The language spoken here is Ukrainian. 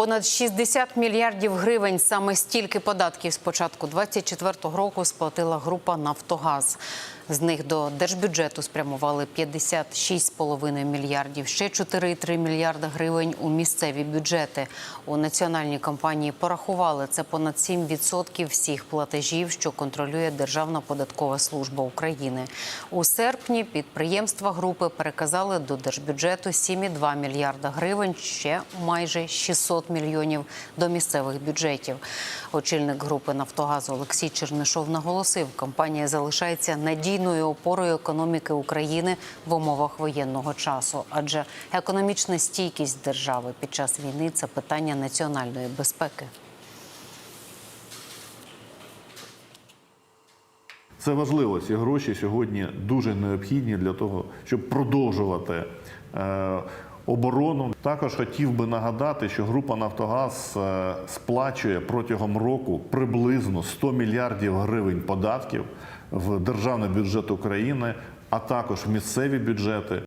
Понад 60 мільярдів гривень саме стільки податків з початку 2024 року сплатила група Нафтогаз. З них до держбюджету спрямували 56,5 мільярдів, ще 4,3 мільярда гривень у місцеві бюджети. У національній компанії порахували це понад 7% всіх платежів, що контролює Державна податкова служба України. У серпні підприємства групи переказали до держбюджету 7,2 мільярда гривень, ще майже 600 мільйонів до місцевих бюджетів. Очільник групи Нафтогазу Олексій Чернишов наголосив, компанія залишається надійною опорою економіки України в умовах воєнного часу, адже економічна стійкість держави під час війни це питання національної безпеки. Це важливо. Ці гроші сьогодні дуже необхідні для того, щоб продовжувати е, оборону. Також хотів би нагадати, що група Нафтогаз е, сплачує протягом року приблизно 100 мільярдів гривень податків в державний бюджет України, а також в місцеві бюджети.